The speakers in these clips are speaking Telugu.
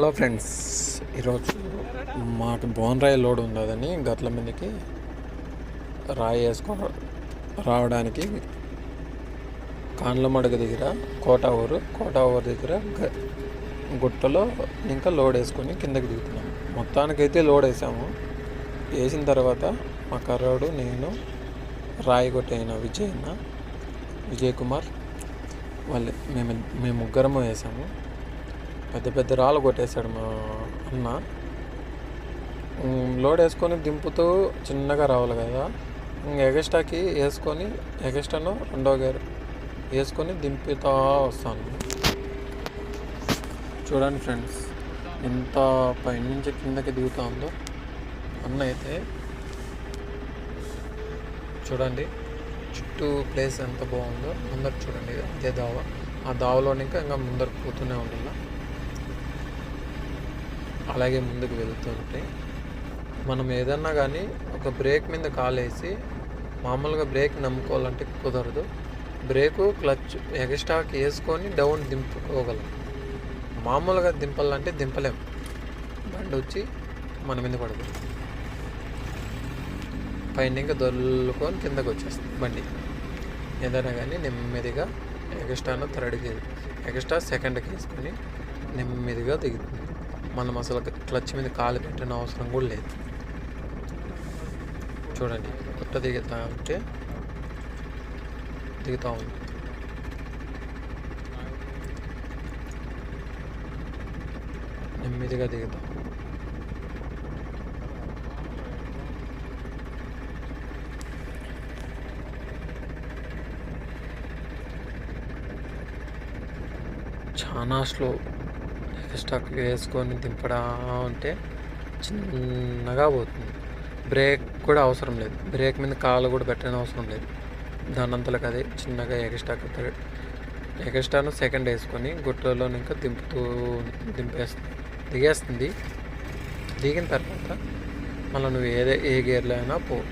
హలో ఫ్రెండ్స్ ఈరోజు మాకు బోన్రాయి లోడ్ ఉండదని గట్ల మీదకి రాయి వేసుకో రావడానికి కాండ్లమడుగు దగ్గర కోట ఊరు కోట ఊరు దగ్గర గ- గుట్టలో ఇంకా లోడ్ వేసుకొని కిందకి దిగుతున్నాం. మొత్తానికైతే లోడ్ వేసాము. వేసిన తర్వాత మా కర్రోడు నేను రాయి కొట్టైన విజయ్ అన్న విజయ్ కుమార్ వాళ్ళు మేము మేము ముగ్గురము వేసాము. పెద్ద పెద్ద రాళ్ళు కొట్టేశాడు మా అన్న. లోడ్ వేసుకొని దింపుతూ చిన్నగా రావాలి కదా. ఎగస్టాకి వేసుకొని ఎగస్టాను రెండో గేర్ వేసుకొని దింపుతా వస్తాను. చూడండి ఫ్రెండ్స్ ఎంత పైనుంచి కిందకి దిగుతా ఉందో అన్న అయితే. చూడండి చుట్టూ ప్లేస్ ఎంత బాగుందో. ముందర చూడండి అదే దావ. ఆ దావలోని ఇంకా ఇంకా ముందర పోతూనే ఉండాలి. అలాగే ముందుకు వెళ్తుంటే మనం ఏదన్నా కానీ ఒక బ్రేక్ మీద కాలేసి మామూలుగా బ్రేక్ నమ్ముకోవాలంటే కుదరదు. బ్రేకు క్లచ్ ఎగస్ట్రాకి వేసుకొని డౌన్ దింపుకోగలం. మామూలుగా దింపాలంటే దింపలేం. బండి వచ్చి మన మీద పడుతుంది పైన ఇంకా దొల్లుకొని కిందకు వచ్చేస్తుంది బండి. ఏదైనా కానీ నెమ్మదిగా ఎగస్ట్రాను థర్డ్కి ఎగస్ట్రా సెకండ్కి వేసుకొని నెమ్మదిగా దిగుతుంది. మనం అసలు క్లచ్ మీద కాలు పెట్టిన అవసరం కూడా లేదు. చూడండి కొత్త దిగుతా ఉంటే దిగుతా ఉంది. నెమ్మదిగా దిగుతాం. చాలా స్లో స్టాక్ వేసుకొని దింపడా ఉంటే చిన్నగా పోతుంది. బ్రేక్ కూడా అవసరం లేదు. బ్రేక్ మీద కాలు కూడా పెట్టని అవసరం లేదు. దాని అదే చిన్నగా ఎగస్టాక్ ఎగస్టాను సెకండ్ వేసుకొని గుట్టలో ఇంకా దింపుతూ దింపేస్తుంది దిగేస్తుంది. దిగిన తర్వాత మళ్ళీ నువ్వు ఏదే ఏ గేర్లో అయినా పో.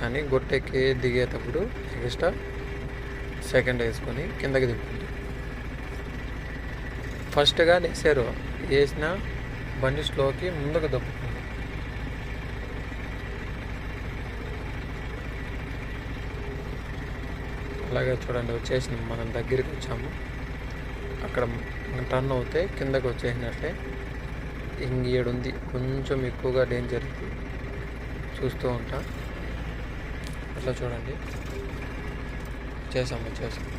కానీ గుట్టెక్కి దిగేటప్పుడు ఎగస్ట్రా సెకండ్ వేసుకొని కిందకి దింపుతుంది. ఫస్ట్గా వేసారు వేసిన బండి స్లోకి ముందుకు దప్పుతుంది అలాగే చూడండి వచ్చేసింది. మనం దగ్గరికి వచ్చాము. అక్కడ టర్న్ అవుతే కిందకి వచ్చేసినట్లే. ఇంగేడుంది కొంచెం ఎక్కువగా డేంజర్ చూస్తూ ఉంటా. అట్లా చూడండి. చేసాము చేసాము